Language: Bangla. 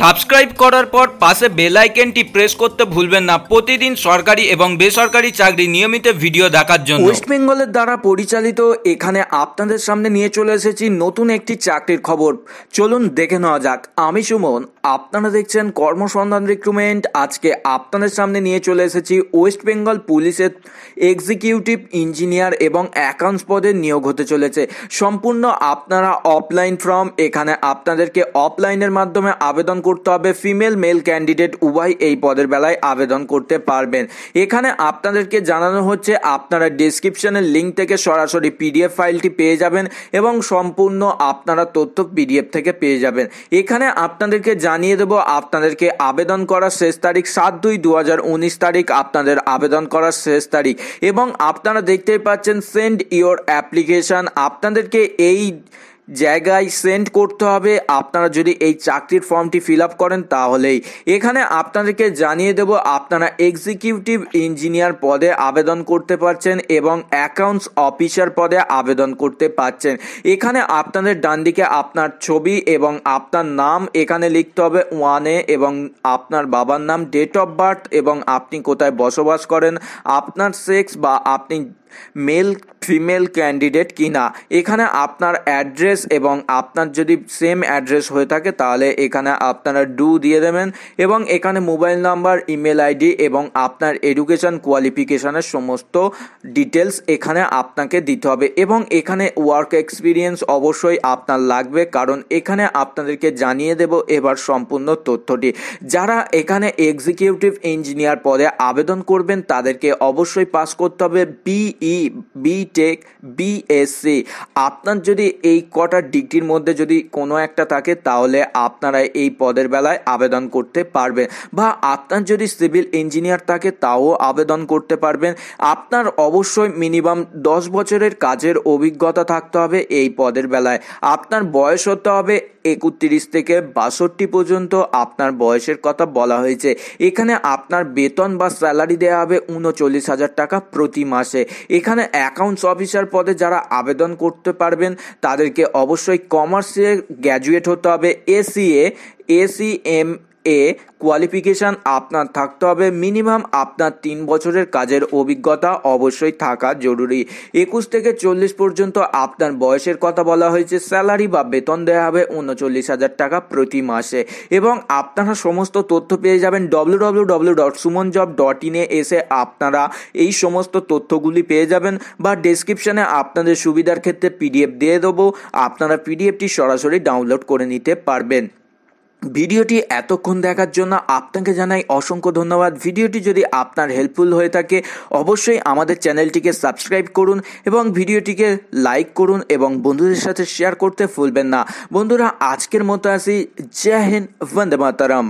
সাবস্ক্রাইব করার পর পাশে বেল আইকনটি প্রেস করতে ভুলবেন না। প্রতিদিন সরকারি এবং বেসরকারি চাকরি নিয়মিত ভিডিও দেখার জন্য। ওয়েস্ট বেঙ্গলের দ্বারা পরিচালিত এখানে আপনাদের সামনে নিয়ে চলে এসেছি নতুন একটি চাকরির খবর। চলুন দেখে নেওয়া যাক। আমি সুমন, আপনারা দেখছেন কর্মসন্ধান রিক্রুটমেন্ট আজকে আপনাদের সামনে নিয়ে চলে এসেছি ওয়েস্ট বেঙ্গল পুলিশের এক্সিকিউটিভ ইঞ্জিনিয়ার এবং অ্যাকাউন্টস পদে নিয়োগ হতে চলেছে। সম্পূর্ণ আপনারা অফলাইন ফর্ম এখানে আপনাদেরকে অফলাইনের মাধ্যমে আবেদন করতে হবে। ফিমেল মেল ক্যান্ডিডেট উভয় এই পদের বেলায় আবেদন করতে পারবেন। এখানে আপনাদেরকে জানানো হচ্ছে, আপনারা ডিসক্রিপশনের লিঙ্ক থেকে সরাসরি পিডিএফ ফাইলটি পেয়ে যাবেন এবং সম্পূর্ণ আপনারা তথ্য পিডিএফ থেকে পেয়ে যাবেন। এখানে আপনাদেরকে জানিয়ে দেব, আপনাদেরকে আবেদন করার শেষ তারিখ সাত দুই দু তারিখ, আপনাদের আবেদন করার শেষ তারিখ। এবং আপনারা দেখতেই পাচ্ছেন সেন্ড ইওর অ্যাপ্লিকেশান আপনাদেরকে এই জায়গায় সেন্ড করতে হবে। আপনারা যদি এই চাকরির ফর্মটি ফিল আপ করেন তাহলেই। এখানে আপনাদেরকে জানিয়ে দেব, আপনারা এক্সিকিউটিভ ইঞ্জিনিয়ার পদে আবেদন করতে পারছেন এবং অ্যাকাউন্টস অফিসার পদে আবেদন করতে পারছেন। এখানে আপনাদের ডান দিকে আপনার ছবি এবং আপনার নাম এখানে লিখতে হবে ওয়ানে এবং আপনার বাবার নাম ডেট অফ বার্থ এবং আপনি কোথায় বসবাস করেন, আপনার সেক্স বা আপনি মেল ফিমেল ক্যান্ডিডেট কিনা। এখানে আপনার অ্যাড্রেস এবং আপনার যদি সেম অ্যাড্রেস হয়ে থাকে, তাহলে এখানে আপনারা ডু দিয়ে দেবেন এবং এখানে মোবাইল নাম্বার ইমেল আইডি এবং আপনার এডুকেশন কোয়ালিফিকেশনের সমস্ত ডিটেলস এখানে আপনাকে দিতে হবে এবং এখানে ওয়ার্ক এক্সপিরিয়েন্স অবশ্যই আপনার লাগবে কারণ এখানে আপনাদেরকে জানিয়ে দেব এবার সম্পূর্ণ তথ্যটি। যারা এখানে এক্সিকিউটিভ ইঞ্জিনিয়ার পদে আবেদন করবেন, তাদেরকে অবশ্যই পাস করতে হবে বিই বি টেক বিএসসি আপনার যদি এই কটা ডিগ্রির মধ্যে যদি কোনো একটা থাকে, তাহলে আপনারা এই পদের বেলায় আবেদন করতে পারবেন। বা আপনার যদি সিভিল ইঞ্জিনিয়ার থাকে, তাও আবেদন করতে পারবেন। আপনার অবশ্যই মিনিমাম দশ বছরের কাজের অভিজ্ঞতা থাকতে হবে এই পদের বেলায়। আপনার বয়স হতে হবে একত্রিশ থেকে বাষট্টি পর্যন্ত আপনার বয়সের কথা বলা হয়েছে। এখানে আপনার বেতন বা স্যালারি দেওয়া হবে উনচল্লিশ হাজার টাকা প্রতি মাসে। এখানে অ্যাকাউন্টস অফিসার পদে যারা আবেদন করতে পারবেন, তাদেরকে অবশ্যই কমার্সে গ্র্যাজুয়েট হতে হবে। এসিএ এসিএম এ কোয়ালিফিকেশান আপনার থাকতে হবে। মিনিমাম আপনার তিন বছরের কাজের অভিজ্ঞতা অবশ্যই থাকা জরুরি। একুশ থেকে চল্লিশ পর্যন্ত আপনার বয়সের কথা বলা হয়েছে। স্যালারি বা বেতন দেওয়া হবে উনচল্লিশ হাজার টাকা প্রতি মাসে। এবং আপনারা সমস্ত তথ্য পেয়ে যাবেন W W W dot Suman job dot ইনে এসে আপনারা এই সমস্ত তথ্যগুলি পেয়ে যাবেন বা ডেসক্রিপশানে আপনাদের সুবিধার ক্ষেত্রে পিডিএফ দিয়ে দেবো। আপনারা পিডিএফটি সরাসরি ডাউনলোড করে নিতে পারবেন। ভিডিওটি এতক্ষণ দেখার জন্য আপনাকে জানাই অসংখ্য ধন্যবাদ। ভিডিওটি যদি আপনার হেল্পফুল হয়ে থাকে, অবশ্যই আমাদের চ্যানেলটিকে সাবস্ক্রাইব করুন এবং ভিডিওটিকে লাইক করুন এবং বন্ধুদের সাথে শেয়ার করতে ভুলবেন না। বন্ধুরা, আজকের মতো আসি। জয় হিন্দ, বন্দে মাতারাম।